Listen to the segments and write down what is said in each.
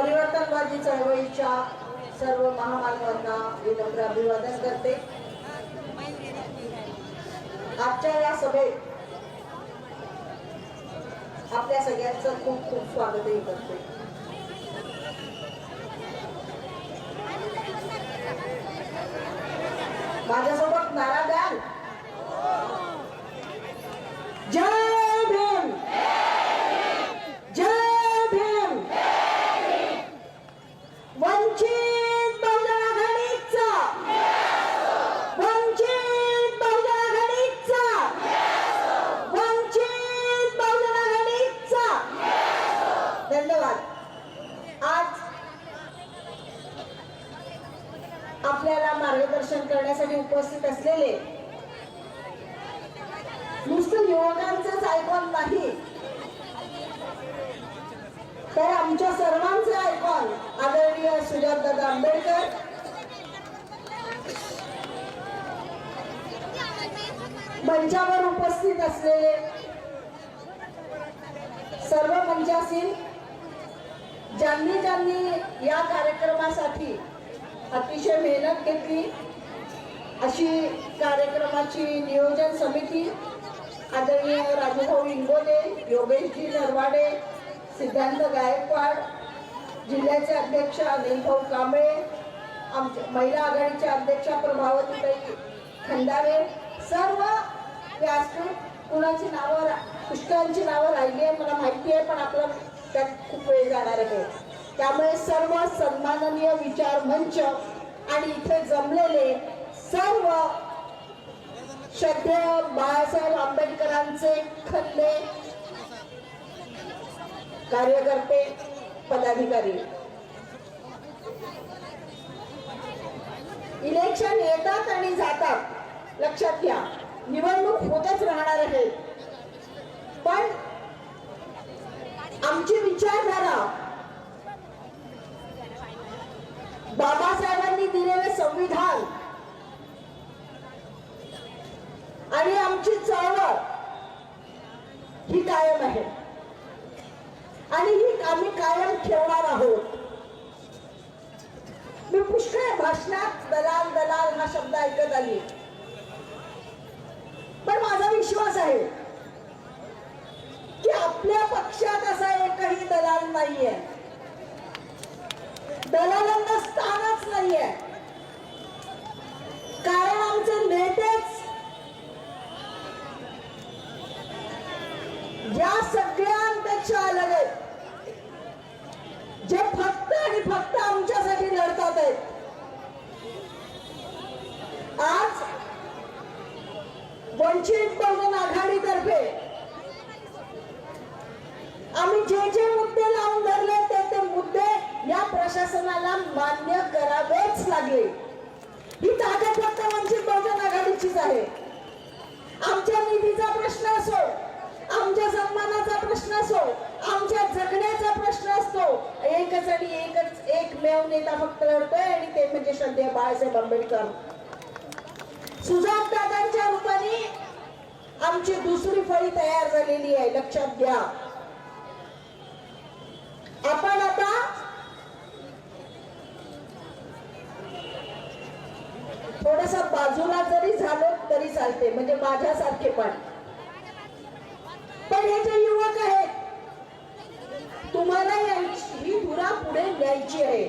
परिवर्तनवादी चळवळीच्या सर्व महामानवांना विनम्र अभिवादन करते. आजच्या या सभेत आपल्या सगळ्यांचं खूप खूप स्वागतही करते माझ्यासोबत नारा द्याल जय भीम जय भीम वंचित बहुजन आघाडीचा वंचित बहुजन आघाडीचा वंचित बहुजन आघाडीचा धन्यवाद आज आपल्याला मार्गदर्शन करण्यासाठी उपस्थित असलेले नुसतं युवकांचंच आयकॉन नाही तर आमच्या सर्वांचे आयकॉन आदरणीय सुजातदादा आंबेडकर मंचावर उपस्थित असलेले सर्व मंचासीन ज्यांनी ज्यांनी या कार्यक्रमासाठी अतिशय मेहनत घेतली. अशी कार्यक्रमाची नियोजन समिती आदरणीय राजूभाऊ इंगोले योगेशजी नरवाडे सिद्धांत गायकवाड जिल्ह्याचे अध्यक्ष अनिलभाऊ कांबळे आमच्या महिला आघाडीच्या अध्यक्षा प्रभावतीताई खंडारे सर्व व्यासपीठ कुणाची नावं रा- पुष्कळांची नावं राहिली आहे मला माहिती आहे पण आपलं त्यात खूप वेळ जाणार आहे. त्यामुळे सर्व सन्माननीय विचार मंच आणि इथे जमलेले सर्व श्रद्धेय बाळासाहेब आंबेडकरांचे खल्ले कार्यकर्ते पदाधिकारी. इलेक्शन येतात आणि जातात. लक्षात घ्या निवडणूक होतच राहणार आहे. पण आमची विचारधारा बाबासाहेबांनी दिलेले संविधान आणि आमची चळवळ ही कायम आहे आणि ही आम्ही कायम ठेवणार आहोत. मी पुष्कळ भाषणात दलाल दलाल हा शब्द ऐकत आली. पण माझा विश्वास आहे की आपल्या पक्षात असा एकही दलाल नाहीये. दलालांना स्थानच नाहीये कारण आमचे नेतेच या सगळ्यांपेक्षा अलग आहेत जे फक्त आणि फक्त आमच्यासाठी लढतात आहेत. आज वंचित बहुजन आघाडीतर्फे आम्ही जे जे मुद्दे लावून धरले ते ते मुद्दे या प्रशासनाला मान्य करावेच लागले. ही ताकद फक्त वंचित बहुजन आघाडीचीच आहे. आमच्या निधीचा प्रश्न असो आमच्या सन्मानाचा प्रश्न असो आमच्या जगण्याचा प्रश्न असतो. एकच आणि एकच एकमेव नेता फक्त लढतोय आणि ते म्हणजे श्रद्धेय बाळासाहेब आंबेडकर. सुजात दादांच्या रूपाने आमची दुसरी फळी तयार झालेली आहे लक्षात घ्या. आपण आता थोडस बाजूला जरी झालो तरी चालते म्हणजे माझ्यासारखे पण. पण हे जे युवक आहेत तुम्हाला यांची ही धुरा पुढे न्यायची आहे.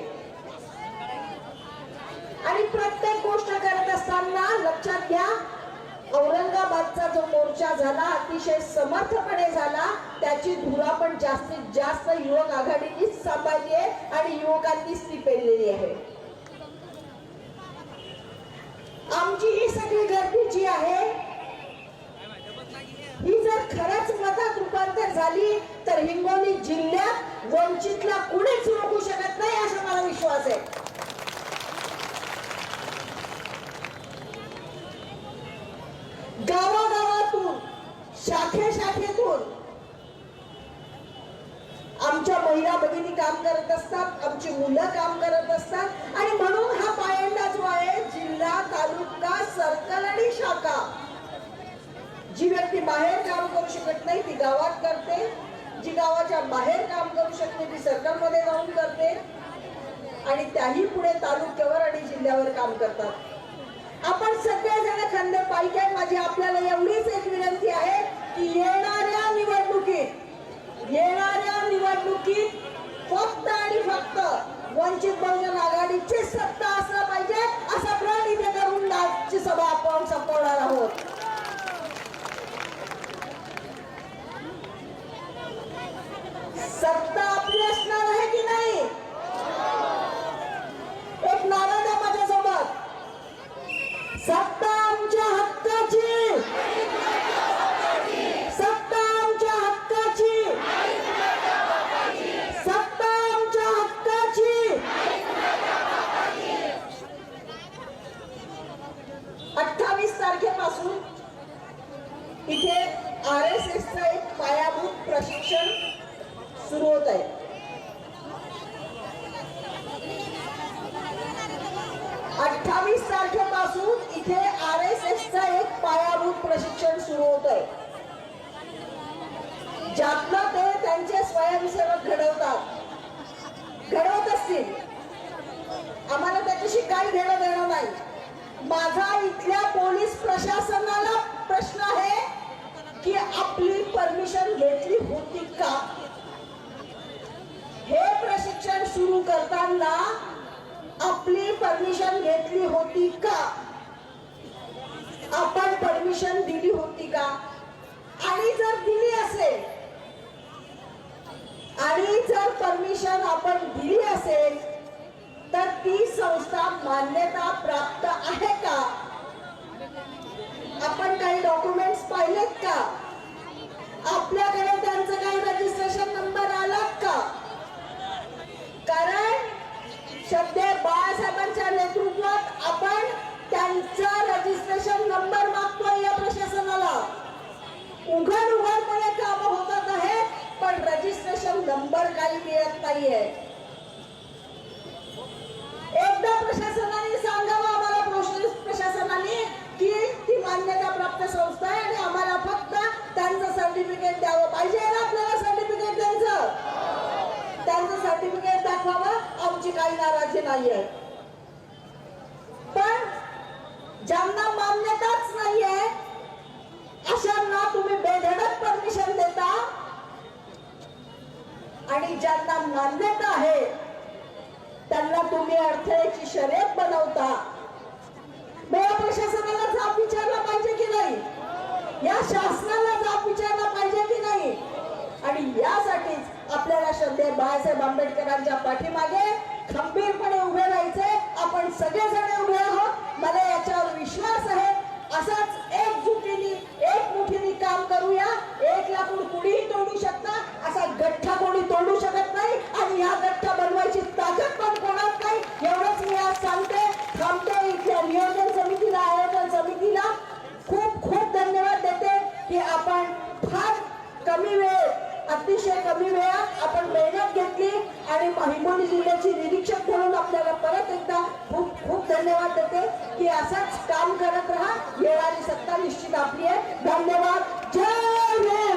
आणि प्रत्येक गोष्ट करत असताना लक्षात घ्या औरंगाबादचा जो मोर्चा झाला अतिशय समर्थपणे झाला त्याची धुरा पण जास्तीत जास्त युवक आघाडीनीच सांभाळली आहे आणि युवकांनीच ती पेरलेली आहे. आमची ही सगळी गर्दी जी वंचितला कुणीच रोखू शकत नाही असा मला विश्वास आहे. गावागावातून शाखे शाखेतून आमच्या महिला भगिनी काम करत असतात आमची मुलं काम करत असतात आणि म्हणून हा पायंडा जो आहे जिल्हा तालुका सर्कल आणि शाखा जी व्यक्ती बाहेर काम करू शकत नाही ती गावात करते. जी गावाच्या बाहेर काम करू शकते ती सरकारमध्ये जाऊन करते. आणि त्याही पुढे तालुक्यावर आणि जिल्ह्यावर काम करतात. आपण सगळेजण खंड पाहिजे माझी आपल्याला एवढीच एक विनंती आहे की येणाऱ्या निवडणुकीत येणाऱ्या निवडणुकीत फक्त आणि फक्त वंचित बहुजन आघाडीची सत्ता असलं पाहिजे असा प्रण इथे करून आजची सभा आपण संपवणार आहोत सत्ता आपली असणार आहे की नाही एक नारा द्या माझ्यासोबत सत्ता आमच्या हक्काची सत्ता आमच्या हक्काची सत्ता आमच्या हक्काची अठ्ठावीस तारखेपासून इथे आर एस एसचं एक पायाभूत प्रशिक्षण सुरू होत आहे अठ्ठावीस तारखेपासून इथे आर एस एसचं एक पायाभूत होतंय. ज्यातनं ते त्यांचे स्वयंसेवक घडवतात घडवत असतील. आम्हाला त्याच्याशी काही घेणं देणं नाही. माझा इथल्या पोलीस प्रशासनाला प्रश्न आहे की आपली परमिशन घेतली होती का? हे प्रशिक्षण सुरू करताना आपली परमिशन घेतली होती का? आपण परमिशन दिली होती का? आणि जर दिली असेल आणि जर परमिशन आपण दिली असेल तर ती संस्था मान्यता प्राप्त वर नंबर काही मिळत नाहीये. एकदा प्रशासनाने सांगावं आम्हाला पोलीस प्रशासनाने की ती मान्यता प्राप्त संस्था आहे आणि आम्हाला फक्त त्यांचं सर्टिफिकेट द्यावं पाहिजे ना आपल्याला सर्टिफिकेट द्यायचं त्यांचं सर्टिफिकेट दाखवावं आमची काही नाराजी नाहीये. पण ज्यांना मान्यताच नाहीये अशांना तुम्ही बेधडक परमिशन देता आणि ज्यांना मान्यता आहे त्यांना तुम्ही अडथळ्याची शर्यत बनवता. मेळा प्रशासनाला जाब विचारला पाहिजे की नाही? या शासनाला जाब विचारला पाहिजे की नाही? आणि यासाठीच आपल्याला श्रद्धे बाळासाहेब आंबेडकरांच्या पाठीमागे खंबीरपणे उभे राहायचे. आपण सगळेजण हिंगोली जिल्ह्याची निरीक्षक म्हणून आपल्याला परत एकदा खूप खूप धन्यवाद देते की असंच काम करत राहा. येणारी सत्ता निश्चित आपली आहे. धन्यवाद. जय